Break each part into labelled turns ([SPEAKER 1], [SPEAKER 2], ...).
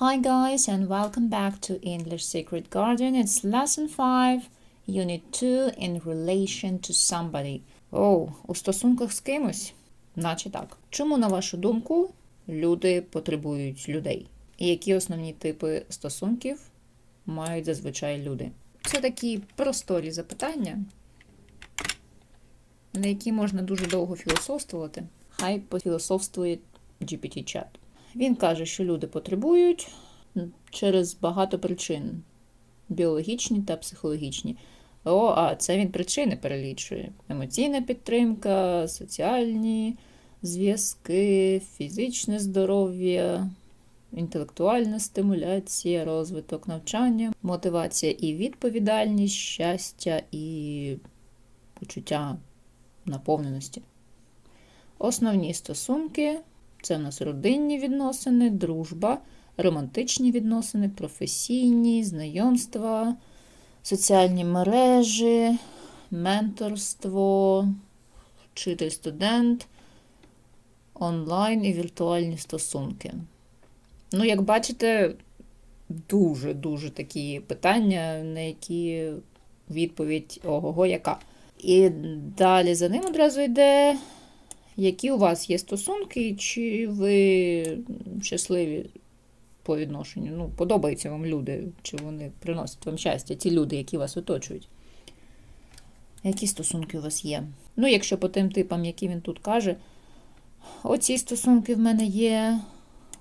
[SPEAKER 1] Hi guys and welcome back to English Secret Garden. It's lesson 5, unit 2 in relation to somebody. Оу, у стосунках з кимось? Наче так. Чому, на вашу думку, люди потребують людей? І які основні типи стосунків мають зазвичай люди? Це такі просторі запитання, на які можна дуже довго філософствувати. Хай пофілософствує GPT-чат. Він каже, що люди потребують через багато причин біологічні та психологічні. О, а це він причини перелічує: емоційна підтримка, соціальні зв'язки, фізичне здоров'я, інтелектуальна стимуляція, розвиток навчання, мотивація і відповідальність, щастя і почуття наповненості. Основні стосунки це в нас родинні відносини, дружба, романтичні відносини, професійні, знайомства, соціальні мережі, менторство, вчитель-студент, онлайн і віртуальні стосунки. Ну, як бачите, дуже-дуже такі питання, на які відповідь ого-го яка. І далі за ним одразу йде які у вас є стосунки, чи ви щасливі по відношенню? Ну, подобаються вам люди, чи вони приносять вам щастя, ті люди, які вас оточують? Які стосунки у вас є? Ну, якщо по тим типам, які він тут каже, оці стосунки в мене є,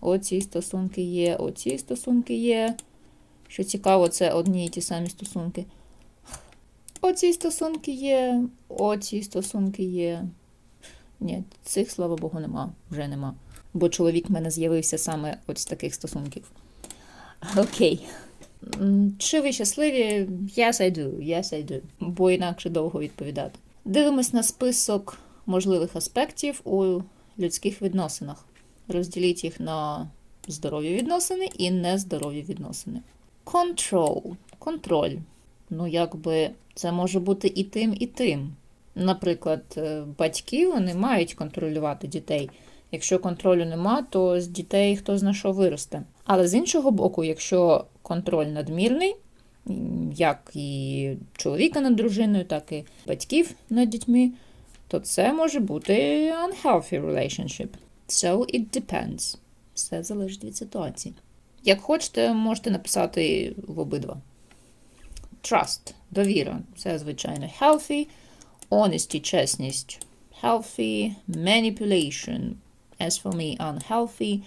[SPEAKER 1] оці стосунки є, оці стосунки є. Що цікаво, це одні і ті самі стосунки. Оці стосунки є, оці стосунки є. Ні, цих, слава Богу, нема, вже нема. Бо чоловік в мене з'явився саме ось з таких стосунків. Окей. Чи ви щасливі? Yes, I do. Yes, I do. Бо інакше довго відповідати. Дивимось на список можливих аспектів у людських відносинах. Розділіть їх на здорові відносини і нездорові відносини. Control. Контроль. Ну, якби це може бути і тим, і тим. Наприклад, е, батьки вони мають контролювати дітей. Якщо контролю нема, то з дітей хто зна що виросте. Але з іншого боку, якщо контроль надмірний, як і чоловіка над дружиною, так і батьків над дітьми, то це може бути unhealthy relationship. So it depends. Все залежить від ситуації. Як хочете, можете написати в обидва. Trust, довіра. Це, звичайно, healthy. Honesty, чесність. Healthy, manipulation. As for me, unhealthy.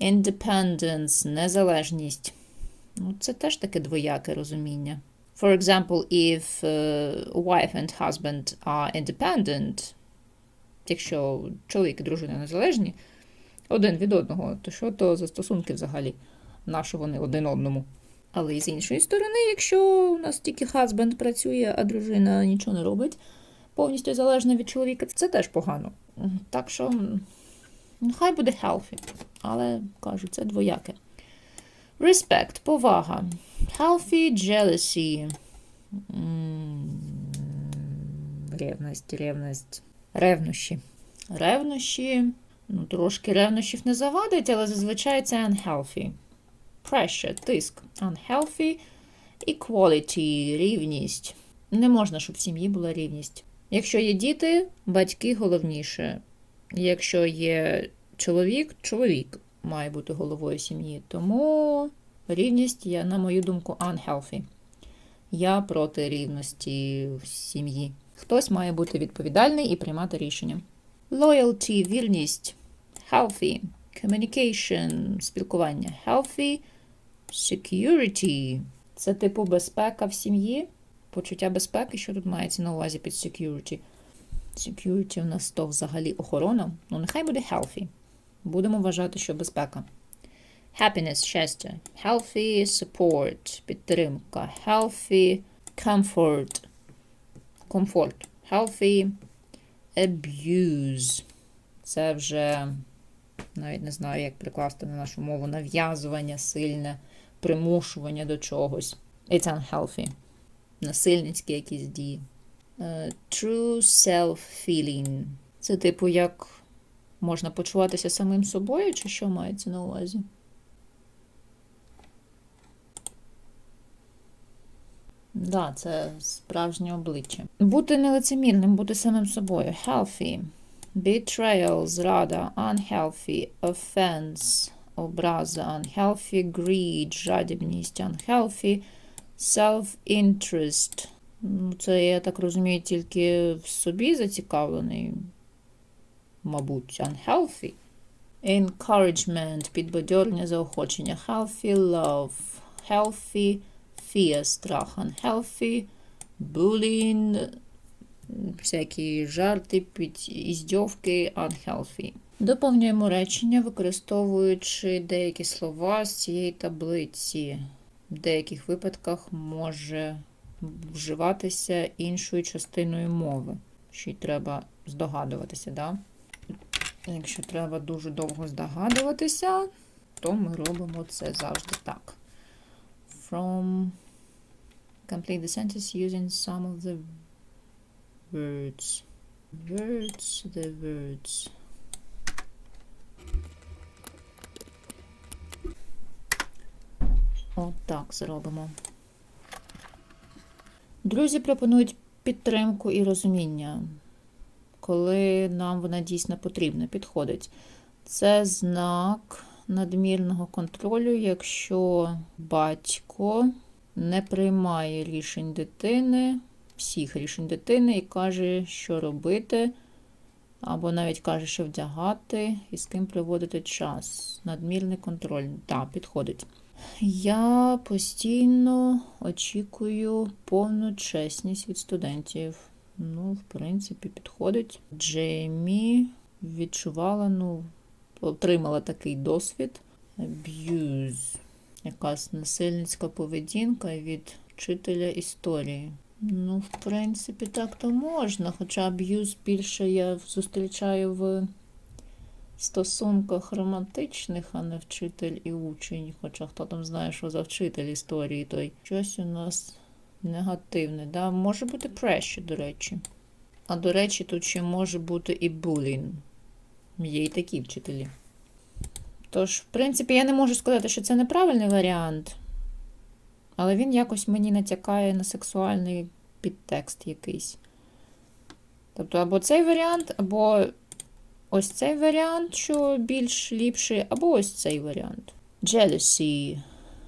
[SPEAKER 1] Independence, незалежність. Ну, Це теж таке двояке розуміння. For example, if uh, wife and husband are independent, якщо чоловік і дружина незалежні один від одного, то що то за стосунки взагалі? Нащо вони один одному? Але з іншої сторони, якщо у нас тільки husband працює, а дружина нічого не робить, повністю залежна від чоловіка, це теж погано. Так що, хай буде healthy, але кажу, це двояке. Respect, повага. Healthy jealousy. Ревність, ревність. Ревнощі. Ревнощі. Ну, трошки ревнощів не завадить, але зазвичай це unhealthy. Pressure, тиск. Unhealthy. Equality, рівність. Не можна, щоб в сім'ї була рівність. Якщо є діти, батьки головніше. Якщо є чоловік, чоловік має бути головою сім'ї. Тому рівність, я, на мою думку, unhealthy. Я проти рівності в сім'ї. Хтось має бути відповідальний і приймати рішення. Loyalty, вірність, healthy, communication, спілкування, healthy, security. Це типу безпека в сім'ї почуття безпеки, що тут мається на увазі під security. Security в нас то взагалі охорона. Ну, нехай буде healthy. Будемо вважати, що безпека. Happiness, щастя. Healthy support, підтримка. Healthy comfort. Комфорт. Healthy abuse. Це вже, навіть не знаю, як прикласти на нашу мову, нав'язування сильне, примушування до чогось. It's unhealthy насильницькі якісь дії. Е, true self-feeling. Це, типу, як можна почуватися самим собою, чи що мається на увазі? Так, да, це справжнє обличчя. Бути нелицемірним, бути самим собою. Healthy. Betrayal, зрада, unhealthy, offense, образа, unhealthy, greed, жадібність, unhealthy self-interest. Ну, це, я так розумію, тільки в собі зацікавлений, мабуть, unhealthy. Encouragement, підбадьорення, заохочення. Healthy love, healthy fear, страх, unhealthy, bullying, всякі жарти, іздьовки, unhealthy. Доповнюємо речення, використовуючи деякі слова з цієї таблиці. В деяких випадках може вживатися іншою частиною мови. Ще й треба здогадуватися, да? Якщо треба дуже довго здогадуватися, то ми робимо це завжди так. From complete the sentence using some of the words. Words, the words. Отак зробимо. Друзі пропонують підтримку і розуміння, коли нам вона дійсно потрібна, підходить. Це знак надмірного контролю, якщо батько не приймає рішень дитини, всіх рішень дитини, і каже, що робити, або навіть каже, що вдягати і з ким проводити час. Надмірний контроль. Так, підходить. Я постійно очікую повну чесність від студентів. Ну, в принципі, підходить. Джеймі відчувала, ну, отримала такий досвід. Abuse. Якась насильницька поведінка від вчителя історії. Ну, в принципі, так то можна, хоча аб'юз більше я зустрічаю в стосунках романтичних, а не вчитель і учень. Хоча хто там знає, що за вчитель історії, той щось у нас негативне. Да? Може бути преще, до речі. А до речі, тут ще може бути і булінг. Є й такі вчителі. Тож, в принципі, я не можу сказати, що це неправильний варіант, але він якось мені натякає на сексуальний підтекст якийсь. Тобто, або цей варіант, або ось цей варіант, що більш ліпший, або ось цей варіант. Jealousy.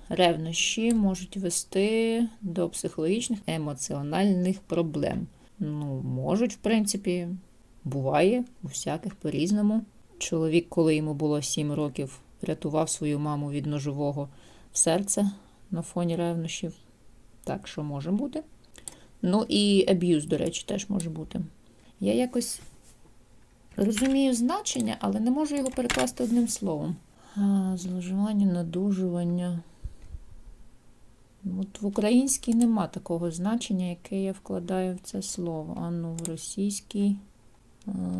[SPEAKER 1] Ревнощі можуть вести до психологічних емоціональних проблем. Ну, можуть, в принципі, буває у всяких по-різному. Чоловік, коли йому було 7 років, рятував свою маму від ножового в серце на фоні ревнощів. Так що може бути. Ну і аб'юз, до речі, теж може бути. Я якось розумію значення, але не можу його перекласти одним словом. Зловживання, надужування. От в українській нема такого значення, яке я вкладаю в це слово. А ну, в російській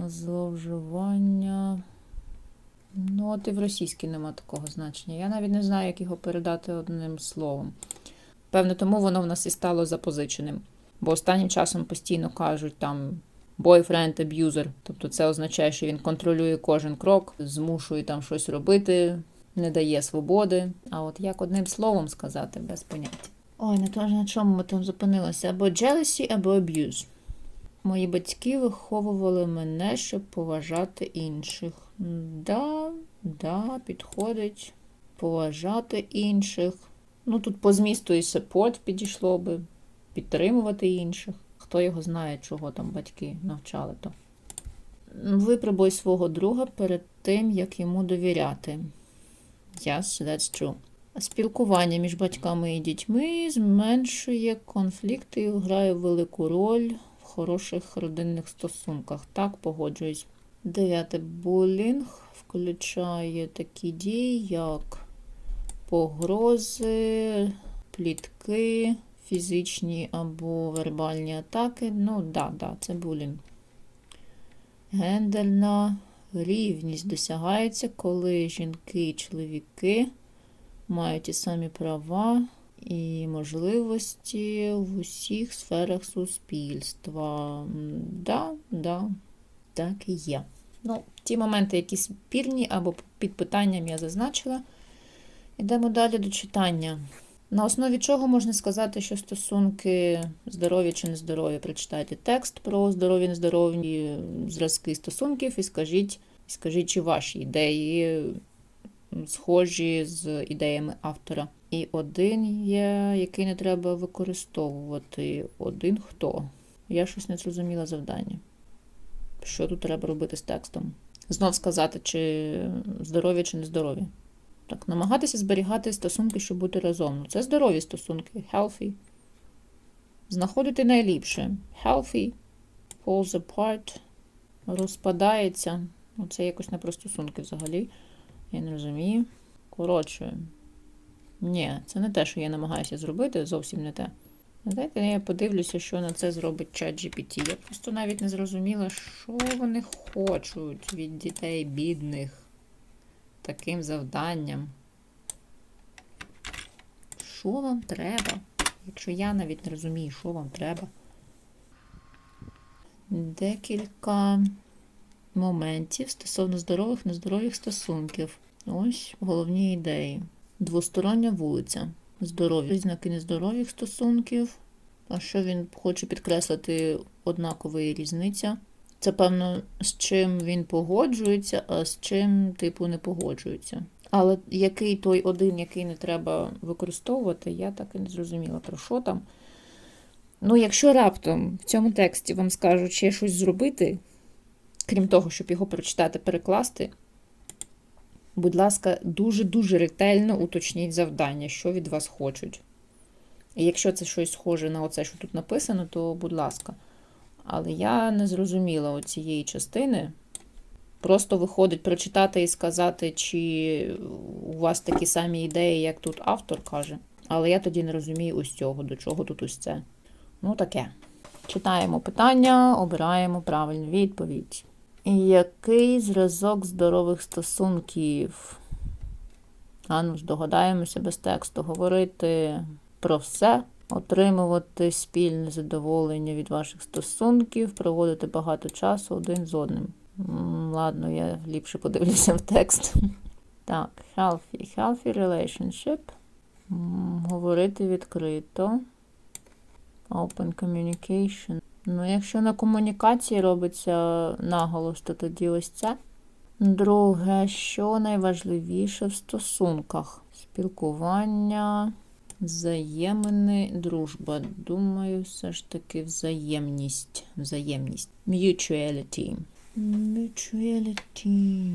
[SPEAKER 1] зловживання. Ну, от і в російській нема такого значення. Я навіть не знаю, як його передати одним словом. Певно, тому воно в нас і стало запозиченим. Бо останнім часом постійно кажуть там boyfriend abuser. Тобто це означає, що він контролює кожен крок, змушує там щось робити, не дає свободи. А от як одним словом сказати, без поняття. Ой, не то на чому ми там зупинилися. Або jealousy, або abuse. Мої батьки виховували мене, щоб поважати інших. Да, да, підходить. Поважати інших. Ну, тут по змісту і support підійшло би, підтримувати інших. Хто його знає, чого там батьки навчали то. Випробуй свого друга перед тим, як йому довіряти. Yes, that's true. Спілкування між батьками і дітьми зменшує конфлікти і грає велику роль в хороших родинних стосунках. Так, погоджуюсь. Дев'яте булінг включає такі дії, як погрози, плітки, фізичні або вербальні атаки. Ну, да, да, це булінг. Гендерна рівність досягається, коли жінки і чоловіки мають ті самі права і можливості в усіх сферах суспільства. Да, да, так і є. Ну, ті моменти, які спірні або під питанням я зазначила. Йдемо далі до читання. На основі чого можна сказати, що стосунки здорові чи нездорові? Прочитайте текст про здорові нездорові зразки стосунків і скажіть, скажіть, чи ваші ідеї схожі з ідеями автора. І один є, який не треба використовувати. Один хто? Я щось не зрозуміла завдання. Що тут треба робити з текстом? Знов сказати, чи здорові, чи нездорові. Так, намагатися зберігати стосунки, щоб бути разом. Ну, Це здорові стосунки. Healthy. Знаходити найліпше. Healthy. Falls apart. Розпадається. Ну, це якось не про стосунки взагалі. Я не розумію. Коротше. Ні, це не те, що я намагаюся зробити, зовсім не те. Дайте я подивлюся, що на це зробить чат GPT. Я просто навіть не зрозуміла, що вони хочуть від дітей бідних таким завданням. Що вам треба? Якщо я навіть не розумію, що вам треба. Декілька моментів стосовно здорових нездорових стосунків. Ось головні ідеї. Двостороння вулиця. Здорові знаки нездорових стосунків. А що він хоче підкреслити однакова різниця? Це, певно, з чим він погоджується, а з чим, типу, не погоджується. Але який той один, який не треба використовувати, я так і не зрозуміла, про що там. Ну, якщо раптом в цьому тексті вам скажуть ще щось зробити, крім того, щоб його прочитати, перекласти, будь ласка, дуже-дуже ретельно уточніть завдання, що від вас хочуть. І якщо це щось схоже на оце, що тут написано, то будь ласка. Але я не зрозуміла цієї частини. Просто виходить прочитати і сказати, чи у вас такі самі ідеї, як тут автор каже. Але я тоді не розумію ось цього, до чого тут ось це. Ну, таке. Читаємо питання, обираємо правильну відповідь. Який зразок здорових стосунків? А ну, здогадаємося без тексту. Говорити про все, отримувати спільне задоволення від ваших стосунків, проводити багато часу один з одним. Ладно, я ліпше подивлюся в текст. Так, healthy. Healthy relationship. Говорити відкрито. Open communication. Ну, якщо на комунікації робиться наголос, то тоді ось це. Друге, що найважливіше в стосунках? Спілкування, взаємини, дружба. Думаю, все ж таки взаємність. Взаємність. Mutuality. Mutuality.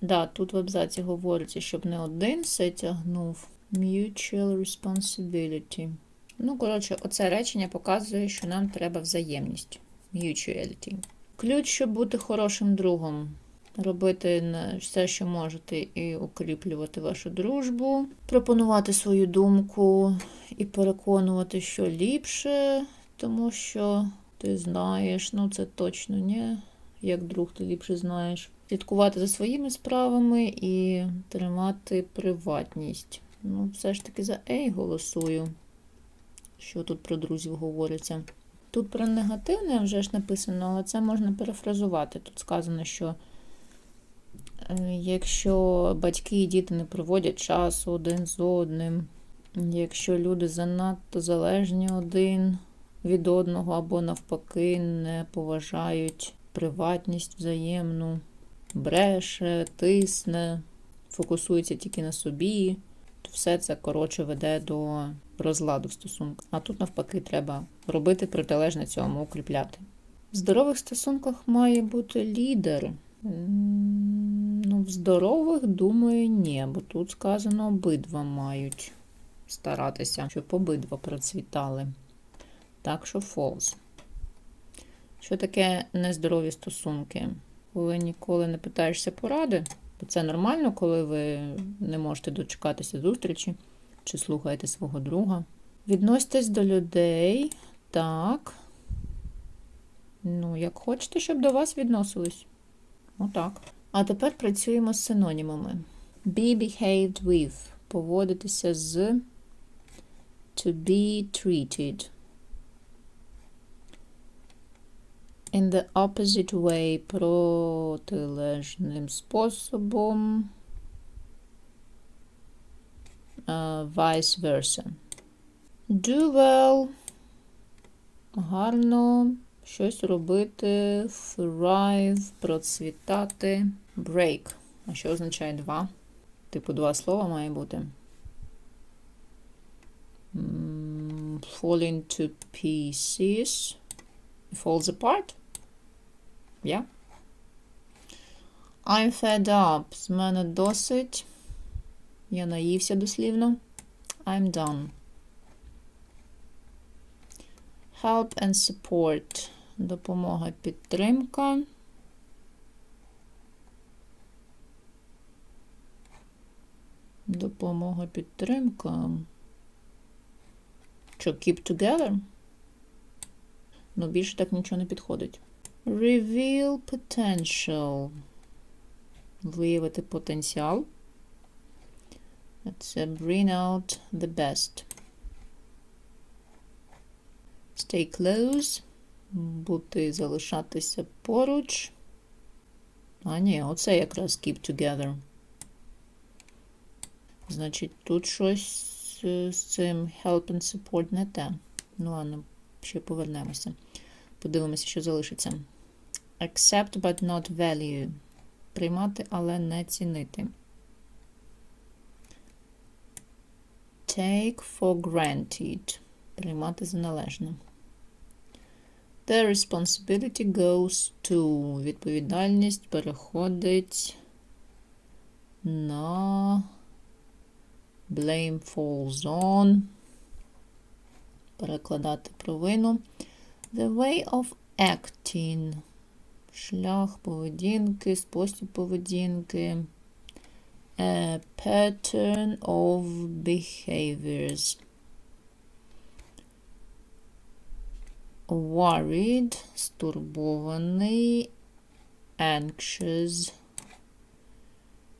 [SPEAKER 1] Да, тут в абзаці говориться, щоб не один все тягнув. Mutual responsibility. Ну, коротше, оце речення показує, що нам треба взаємність. Mutuality. Ключ, щоб бути хорошим другом. Робити все, що можете, і укріплювати вашу дружбу, пропонувати свою думку і переконувати, що ліпше, тому що ти знаєш, ну це точно ні. Як друг ти ліпше знаєш. Слідкувати за своїми справами і тримати приватність. Ну, все ж таки за Ей голосую що тут про друзів говориться. Тут про негативне вже ж написано, але це можна перефразувати. Тут сказано, що якщо батьки і діти не проводять часу один з одним, якщо люди занадто залежні один від одного або навпаки не поважають приватність взаємну, бреше, тисне, фокусується тільки на собі, то все це коротше веде до розладу в стосунках. А тут, навпаки, треба робити протилежне цьому, укріпляти. В здорових стосунках має бути лідер. Ну, В здорових, думаю, ні, бо тут сказано, обидва мають старатися, щоб обидва процвітали. Так що false. Що таке нездорові стосунки? Коли ніколи не питаєшся поради, бо це нормально, коли ви не можете дочекатися зустрічі чи слухаєте свого друга. Відноситесь до людей так. Ну, як хочете, щоб до вас відносились. Отак. А тепер працюємо з синонімами. Be behaved with. Поводитися з to be treated. In the opposite way протилежним способом uh, vice versa. Do well. Гарно. Щось робити. Thrive. Процвітати. Break. А що означає два? Типу, два слова має бути. Fall into pieces. Falls apart. Yeah. I'm fed up. З мене досить. Я наївся дослівно. I'm done. Help and support. Допомога, підтримка. Допомога, підтримка. Що, keep together? Ну, більше так нічого не підходить. Reveal potential. Виявити потенціал. Це bring out the best. Stay close. Бути, залишатися поруч. А ні, оце якраз keep together. Значить, тут щось е, з цим help and support не те. Ну ладно, ще повернемося. Подивимося, що залишиться. Accept but not value. Приймати, але не цінити. Take for granted. Приймати за належне. The responsibility goes to. Відповідальність переходить на blame falls on. Перекладати провину. The way of acting. Шлях поведінки, спосіб поведінки. A pattern of behaviors. Worried, стурбований, anxious.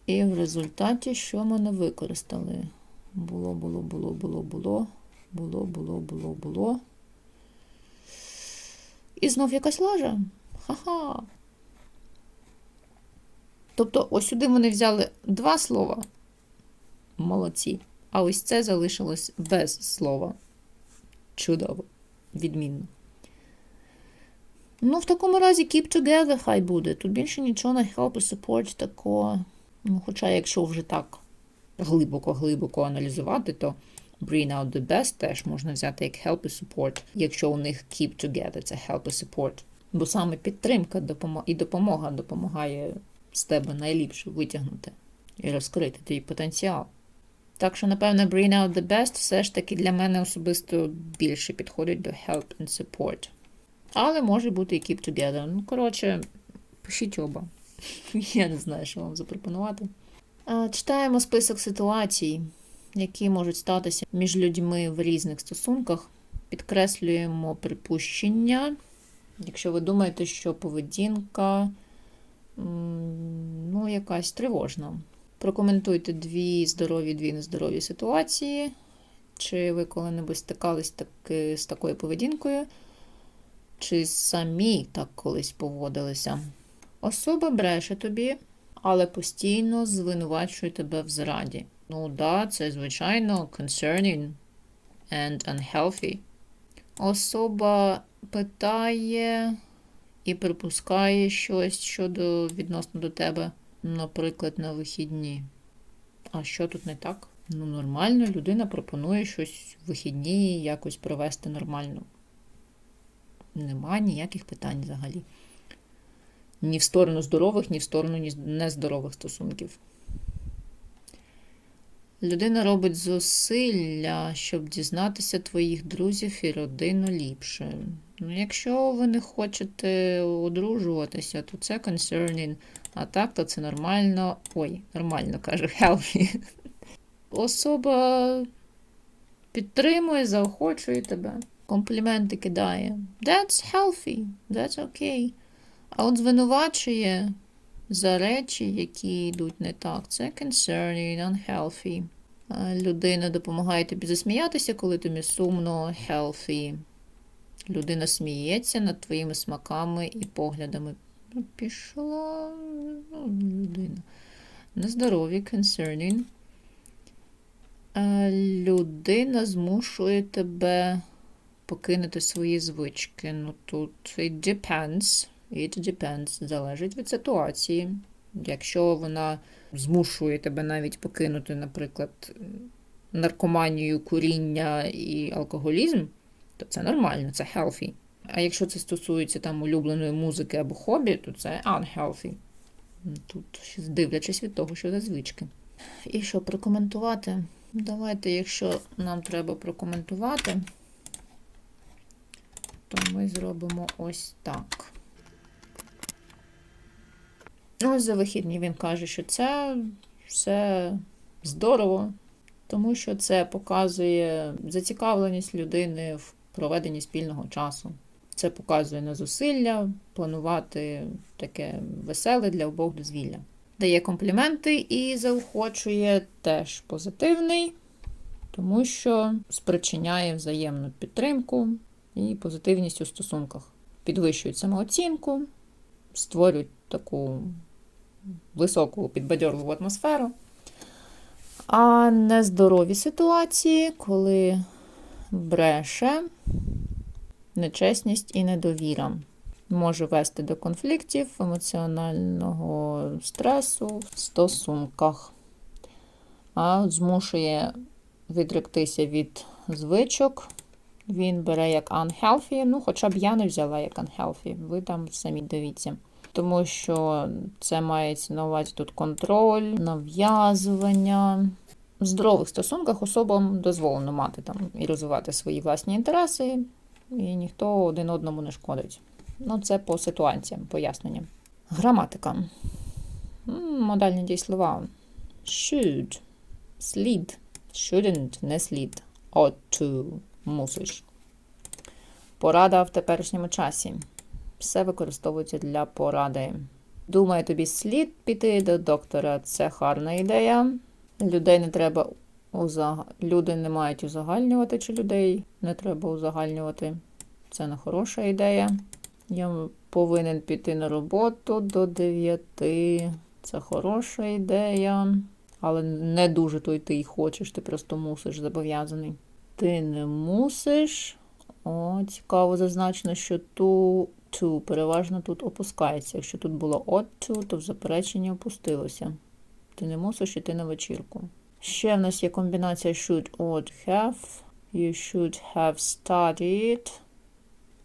[SPEAKER 1] І в результаті що ми не використали? Було, було, було, було, було, було, було, було, було. І знов якась ложа. Ха-ха. Тобто, ось сюди вони взяли два слова. Молодці. А ось це залишилось без слова. Чудово. Відмінно. Ну, в такому разі keep together хай буде. Тут більше нічого на help і support такого. Ну, хоча, якщо вже так глибоко-глибоко аналізувати, то bring out the best теж можна взяти як help і support, якщо у них keep together, це help і support. Бо саме підтримка і допомога допомагає з тебе найліпше витягнути і розкрити твій потенціал. Так що, напевно, bring out the best все ж таки для мене особисто більше підходить до help and support. Але може бути і keep together. Ну, коротше, пишіть оба. Я не знаю, що вам запропонувати. Читаємо список ситуацій, які можуть статися між людьми в різних стосунках. Підкреслюємо припущення. Якщо ви думаєте, що поведінка ну, якась тривожна. Прокоментуйте дві здорові, дві нездорові ситуації. Чи ви коли-небудь стикались таки з такою поведінкою, чи самі так колись поводилися? Особа бреше тобі, але постійно звинувачує тебе в зраді. Ну да, це звичайно concerning and unhealthy. Особа питає і припускає щось щодо відносно до тебе, наприклад, на вихідні. А що тут не так? Ну, нормально, людина пропонує щось в вихідні якось провести нормально. Нема ніяких питань взагалі. Ні в сторону здорових, ні в сторону нездорових стосунків. Людина робить зусилля, щоб дізнатися твоїх друзів і родину ліпше. Ну, якщо ви не хочете одружуватися, то це concerning, а так, то це нормально. Ой, нормально кажу, healthy. Особа підтримує, заохочує тебе, компліменти кидає. That's healthy, that's okay. А от звинувачує за речі, які йдуть не так. Це concerning, unhealthy. Людина допомагає тобі засміятися, коли тобі сумно, healthy. Людина сміється над твоїми смаками і поглядами. Ну, Пішла ну, людина. Нездорові, concerning. Людина змушує тебе покинути свої звички. Ну тут it depends. It depends. Залежить від ситуації. Якщо вона змушує тебе навіть покинути, наприклад, наркоманію, куріння і алкоголізм, то це нормально, це healthy. А якщо це стосується там улюбленої музики або хобі, то це unhealthy. Тут дивлячись від того, що за звички. І що прокоментувати? Давайте, якщо нам треба прокоментувати, то ми зробимо ось так. Ось за вихідні він каже, що це все здорово, тому що це показує зацікавленість людини в проведенні спільного часу. Це показує на зусилля, планувати таке веселе для обох дозвілля. Дає компліменти і заохочує теж позитивний, тому що спричиняє взаємну підтримку і позитивність у стосунках. Підвищують самооцінку, створюють таку високу підбадьорливу атмосферу. А нездорові ситуації, коли бреше, нечесність і недовіра може вести до конфліктів, емоціонального стресу в стосунках, а змушує відректися від звичок. Він бере як unhealthy, ну, хоча б я не взяла як unhealthy, ви там самі дивіться. Тому що це мається на увазі тут контроль, нав'язування. В здорових стосунках особам дозволено мати там і розвивати свої власні інтереси, і ніхто один одному не шкодить. Ну, це по ситуаціям, поясненням. Граматика. Модальні дієслова. Should. Слід. Shouldn't, не слід. Ought to. Мусиш. Порада в теперішньому часі. Все використовується для поради. Думаю, тобі слід піти до доктора. Це гарна ідея. Людей не треба узаг... Люди не мають узагальнювати, чи людей не треба узагальнювати. Це не хороша ідея. Я повинен піти на роботу до 9. Це хороша ідея. Але не дуже то й ти хочеш, ти просто мусиш зобов'язаний. Ти не мусиш. О, цікаво зазначено, що ту to переважно тут опускається. Якщо тут було ought to, то в запереченні опустилося. Ти не мусиш іти на вечірку. Ще в нас є комбінація should, ought, have. You should have studied.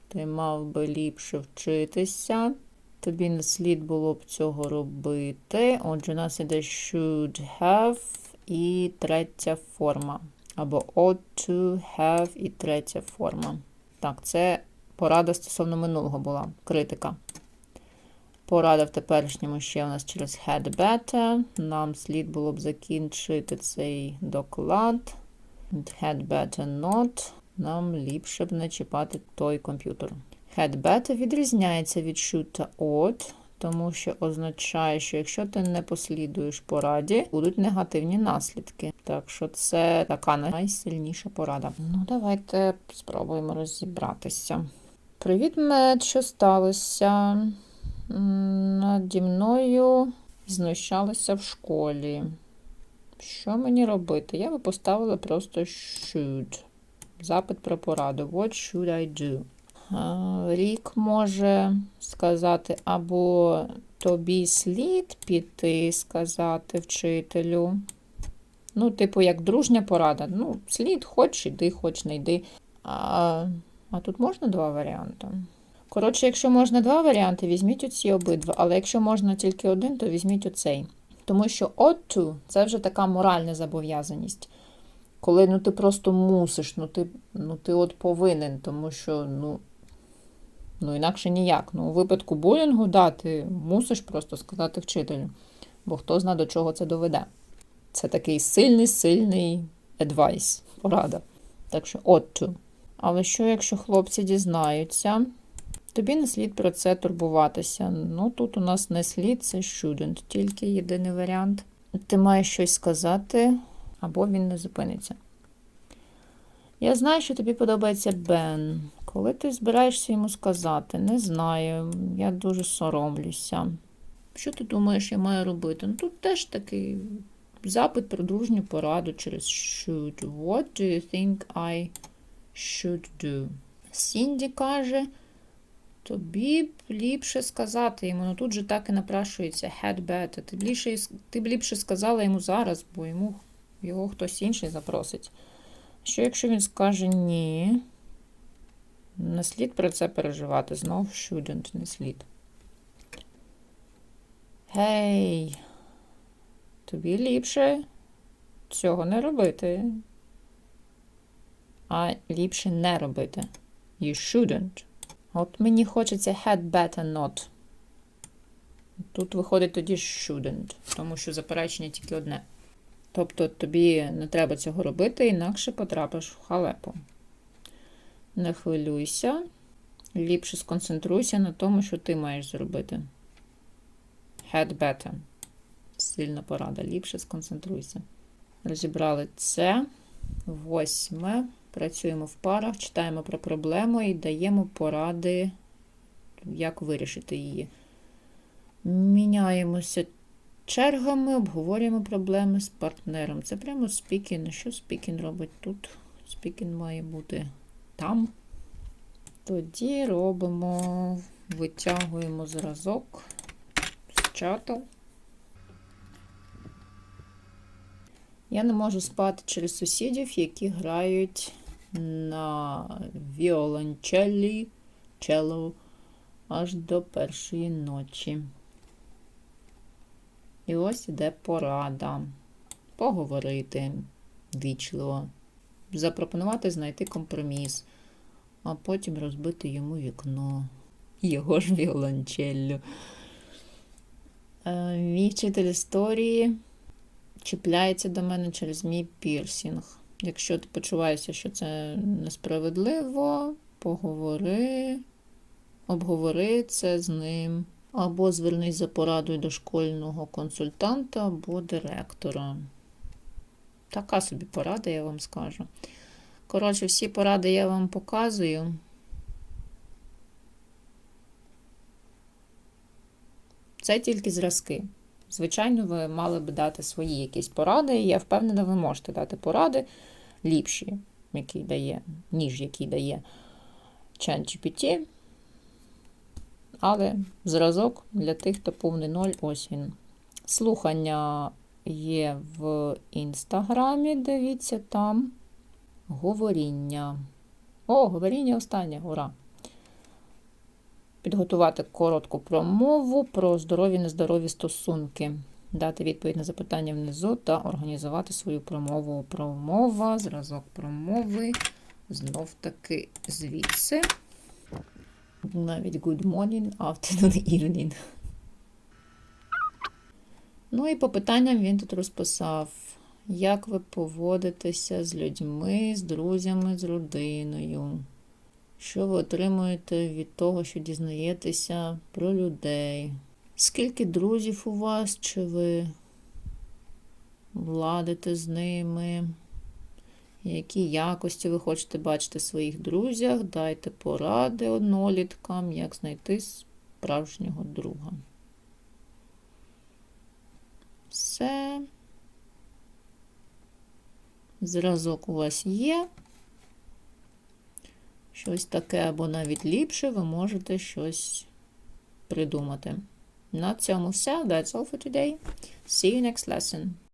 [SPEAKER 1] Ти мав би ліпше вчитися. Тобі не слід було б цього робити. Отже, у нас іде should have і третя форма. Або ought to have і третя форма. Так, це порада стосовно минулого була. Критика. Порада в теперішньому ще у нас через had better. Нам слід було б закінчити цей доклад. Had better not. Нам ліпше б не чіпати той комп'ютер. Had better відрізняється від should та ought, тому що означає, що якщо ти не послідуєш пораді, будуть негативні наслідки. Так що це така найсильніша порада. Ну, давайте спробуємо розібратися. Привіт, мед, що сталося? Наді мною знущалися в школі. Що мені робити? Я би поставила просто should. Запит про пораду. What should I do? Рік може сказати або тобі слід піти сказати вчителю. Ну, типу, як дружня порада. Ну, слід, хоч іди, хоч не йди. А, а тут можна два варіанти? Коротше, якщо можна два варіанти, візьміть оці обидва. Але якщо можна тільки один, то візьміть оцей. Тому що ought це вже така моральна зобов'язаність. Коли ну, ти просто мусиш, ну ти, ну, ти от повинен, тому що ну, ну інакше ніяк. Ну, у випадку булінгу, да, ти мусиш просто сказати вчителю, бо хто зна до чого це доведе. Це такий сильний, сильний адвайс, порада. Так що ought to. Але що, якщо хлопці дізнаються, тобі не слід про це турбуватися. Ну, тут у нас не слід, це shouldn't, тільки єдиний варіант. Ти маєш щось сказати, або він не зупиниться. Я знаю, що тобі подобається Бен. Коли ти збираєшся йому сказати? Не знаю, я дуже соромлюся. Що ти думаєш, я маю робити? Ну, тут теж такий запит про дружню пораду через should. What do you think I should do? Сінді каже, тобі б ліпше сказати йому. Ну тут же так і напрашується had better. Ти б ліпше, ти б ліпше сказала йому зараз, бо йому його хтось інший запросить. Що якщо він скаже ні? Не слід про це переживати. Знов shouldn't, не слід. Гей, тобі ліпше цього не робити. А ліпше не робити. You shouldn't. От мені хочеться had better not. Тут виходить тоді shouldn't, тому що заперечення тільки одне. Тобто тобі не треба цього робити, інакше потрапиш в халепу. Не хвилюйся, ліпше сконцентруйся на тому, що ти маєш зробити. Had better. Сильна порада. Ліпше сконцентруйся. Розібрали це. Восьме. Працюємо в парах, читаємо про проблему і даємо поради, як вирішити її. Міняємося чергами, обговорюємо проблеми з партнером. Це прямо спікін. Що спікін робить тут? Спікін має бути там. Тоді робимо, витягуємо зразок з чату. Я не можу спати через сусідів, які грають на віолончелі, чело аж до першої ночі. І ось іде порада. Поговорити вічливо, запропонувати знайти компроміс, а потім розбити йому вікно. Його ж віолончеллю. Е, Мій вчитель історії чіпляється до мене через мій пірсінг. Якщо ти почуваєшся, що це несправедливо, поговори, обговори це з ним. Або звернись за порадою до школьного консультанта або директора. Така собі порада, я вам скажу. Коротше, всі поради я вам показую. Це тільки зразки. Звичайно, ви мали б дати свої якісь поради, і я впевнена, ви можете дати поради ліпші, які дає, ніж які дає ChatGPT. Але зразок для тих, хто повний ноль, ось він. Слухання є в інстаграмі, дивіться там. Говоріння. О, говоріння останнє, ура! Підготувати коротку промову про здорові нездорові стосунки, дати відповідь на запитання внизу та організувати свою промову. Промова, зразок промови. Знов таки звідси. Навіть good morning, afternoon, evening. Ну і по питанням він тут розписав, як ви поводитеся з людьми, з друзями, з родиною. Що ви отримуєте від того, що дізнаєтеся про людей? Скільки друзів у вас, чи ви владите з ними? Які якості ви хочете бачити в своїх друзях? Дайте поради одноліткам, як знайти справжнього друга. Все. Зразок у вас є. Щось таке або навіть ліпше, ви можете щось придумати. На цьому все. That's all for today. See you next lesson.